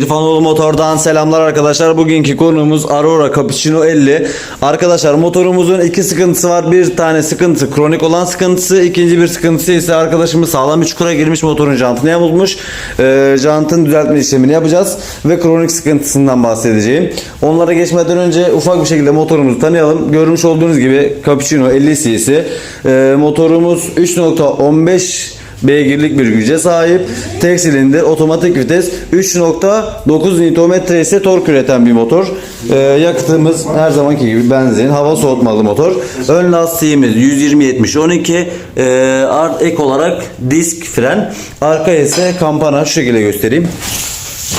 İrfanoğlu Motor'dan selamlar arkadaşlar. Bugünkü konuğumuz Aurora Cappuccino 50. Arkadaşlar motorumuzun iki sıkıntısı var. Bir tane sıkıntı kronik olan sıkıntısı. ikinci bir sıkıntısı ise arkadaşımız sağlam bir çukura girmiş motorun jantını yamulmuş. Ee, jantın düzeltme işlemini yapacağız. Ve kronik sıkıntısından bahsedeceğim. Onlara geçmeden önce ufak bir şekilde motorumuzu tanıyalım. Görmüş olduğunuz gibi Cappuccino 50 cc. Ee, motorumuz 3.15 beygirlik bir güce sahip. Tek silindir, otomatik vites, 3.9 Nm ise tork üreten bir motor. Ee, yakıtımız her zamanki gibi benzin, hava soğutmalı motor. Ön lastiğimiz 120 12 ee, art ek olarak disk fren. Arkaya ise kampana şu şekilde göstereyim.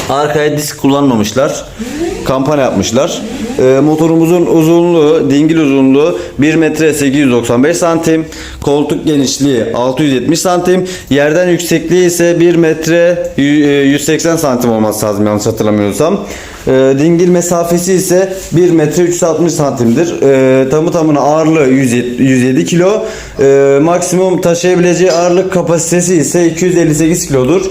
Arkaya disk kullanmamışlar. Kampanya yapmışlar. Ee, motorumuzun uzunluğu, dingil uzunluğu 1 metre 895 santim. Koltuk genişliği 670 santim. Yerden yüksekliği ise 1 metre y- e, 180 santim olması lazım yanlış hatırlamıyorsam. Ee, dingil mesafesi ise 1 metre 360 santimdir. Ee, tamı tamına ağırlığı 107, 107 kilo. Ee, maksimum taşıyabileceği ağırlık kapasitesi ise 258 kilodur.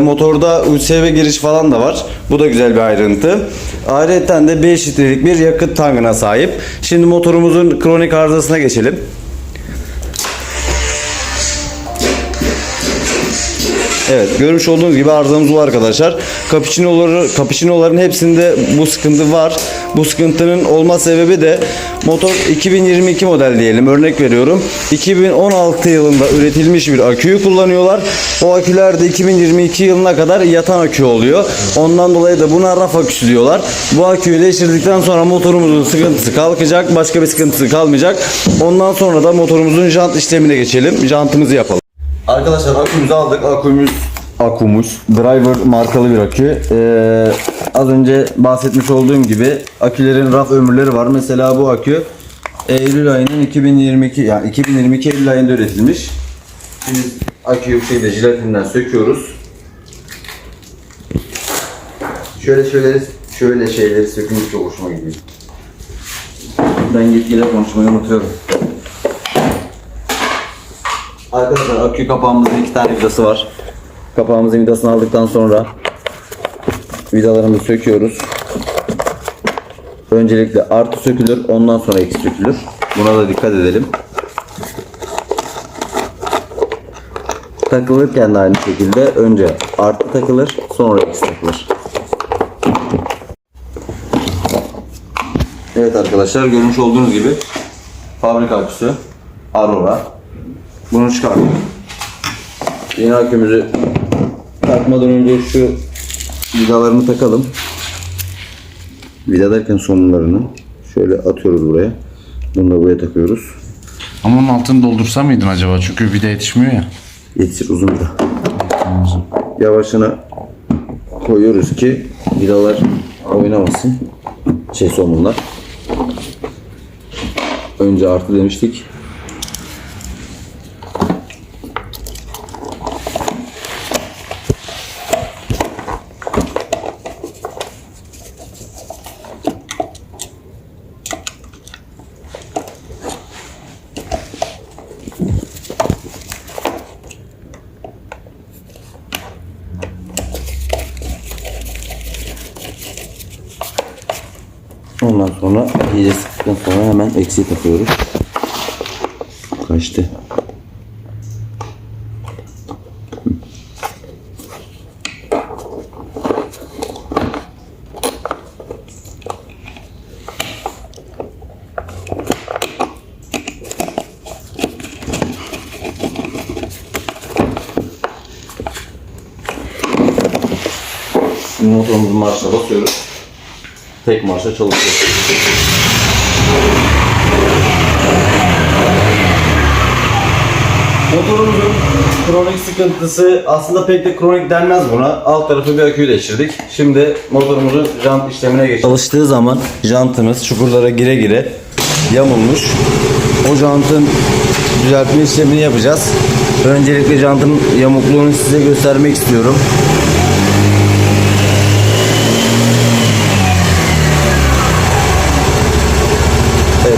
Motorda USB giriş falan da var. Bu da güzel bir ayrıntı. Ayrıca de 5 litrelik bir yakıt tankına sahip. Şimdi motorumuzun kronik arızasına geçelim. Evet görmüş olduğunuz gibi arızamız var arkadaşlar. Cappuccino'ları, cappuccino'ların hepsinde bu sıkıntı var. Bu sıkıntının olma sebebi de motor 2022 model diyelim örnek veriyorum. 2016 yılında üretilmiş bir aküyü kullanıyorlar. O aküler de 2022 yılına kadar yatan akü oluyor. Ondan dolayı da buna raf aküsü diyorlar. Bu aküyü değiştirdikten sonra motorumuzun sıkıntısı kalkacak. Başka bir sıkıntısı kalmayacak. Ondan sonra da motorumuzun jant işlemine geçelim. Jantımızı yapalım. Arkadaşlar akümüzü aldık. Akumuz Driver markalı bir akü. Ee, az önce bahsetmiş olduğum gibi akülerin raf ömürleri var. Mesela bu akü Eylül ayının 2022 yani 2022 Eylül ayında üretilmiş. Biz aküyü şekilde jelatinden söküyoruz. Şöyle şöyle şöyle şeyleri sökünce çok hoşuma gidiyor. Ben gitgide konuşmayı unutuyorum. Arkadaşlar akü kapağımızın iki tane vidası var. Kapağımızın vidasını aldıktan sonra vidalarımızı söküyoruz. Öncelikle artı sökülür, ondan sonra eksi sökülür. Buna da dikkat edelim. Takılırken de aynı şekilde önce artı takılır, sonra eksi takılır. Evet arkadaşlar görmüş olduğunuz gibi fabrika aküsü Aurora. Bunu çıkardık. Yeni akümüzü takmadan önce şu vidalarını takalım. Vida derken sonlarını şöyle atıyoruz buraya. Bunu da buraya takıyoruz. Ama onun altını doldursa mıydın acaba? Çünkü vida yetişmiyor ya. Yetişir uzun vida. Yavaşına koyuyoruz ki vidalar oynamasın. Şey somunlar. Önce artı demiştik. Ondan sonra iyice sıktıktan sonra hemen eksiği takıyoruz. Kaçtı. Şimdi motorumuzun marşına basıyoruz. Tek marşa çalışıyor. Motorumuzun kronik sıkıntısı aslında pek de kronik denmez buna. Alt tarafı bir aküyü değiştirdik. Şimdi motorumuzun jant işlemine geçelim. Çalıştığı zaman jantımız çukurlara gire gire yamulmuş. O jantın düzeltme işlemini yapacağız. Öncelikle jantın yamukluğunu size göstermek istiyorum.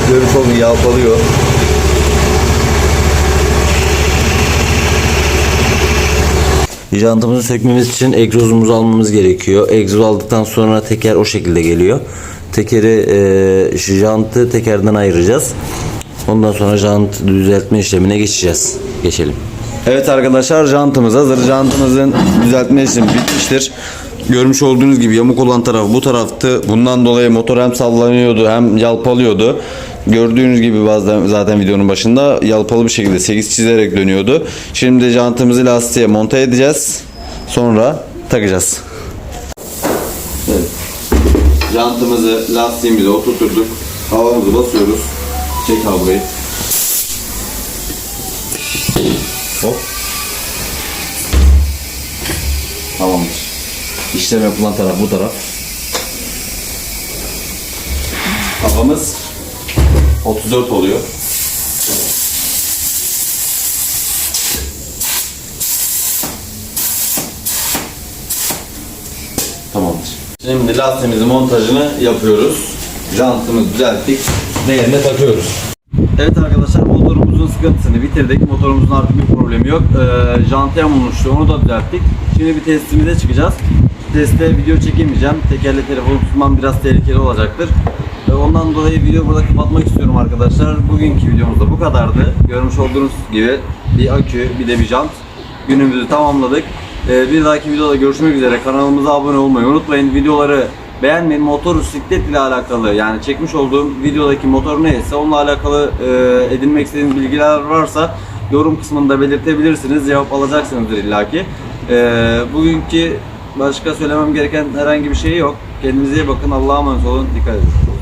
Olduğunuz gibi yalpalıyor. Jantımızı sökmemiz için egzozumuzu almamız gerekiyor. Egzoz aldıktan sonra teker o şekilde geliyor. Tekeri, e, jantı tekerden ayıracağız. Ondan sonra jant düzeltme işlemine geçeceğiz. Geçelim. Evet arkadaşlar jantımız hazır. Jantımızın düzeltme işlemi bitmiştir. Görmüş olduğunuz gibi yamuk olan taraf bu taraftı. Bundan dolayı motor hem sallanıyordu hem yalpalıyordu. Gördüğünüz gibi bazen zaten videonun başında yalpalı bir şekilde 8 çizerek dönüyordu. Şimdi jantımızı lastiğe monte edeceğiz. Sonra takacağız. Evet. Jantımızı lastiğimize oturturduk. Havamızı basıyoruz. Çek havayı. Hop. Tamamdır. İşlem yapılan taraf bu taraf. Kafamız 34 oluyor. Tamamdır. Şimdi lastiğimizin montajını yapıyoruz. Jantımızı düzelttik ve yerine takıyoruz. Evet arkadaşlar motorumuzun sıkıntısını bitirdik. Motorumuzun artık bir problemi yok. Ee, jantı yamulmuştu onu da düzelttik. Şimdi bir testimize çıkacağız. Testte video çekemeyeceğim. Tekerle telefonu tutmam biraz tehlikeli olacaktır. Ee, ondan dolayı video burada kapatmak istiyorum arkadaşlar. Bugünkü videomuz da bu kadardı. Görmüş olduğunuz gibi bir akü bir de bir jant. Günümüzü tamamladık. Ee, bir dahaki videoda görüşmek üzere. Kanalımıza abone olmayı unutmayın. Videoları beğenmeyin. Motor bisiklet ile alakalı yani çekmiş olduğum videodaki motor neyse onunla alakalı e, edinmek istediğiniz bilgiler varsa yorum kısmında belirtebilirsiniz. Cevap alacaksınızdır illaki. E, bugünkü başka söylemem gereken herhangi bir şey yok. Kendinize iyi bakın. Allah'a emanet olun. Dikkat edin.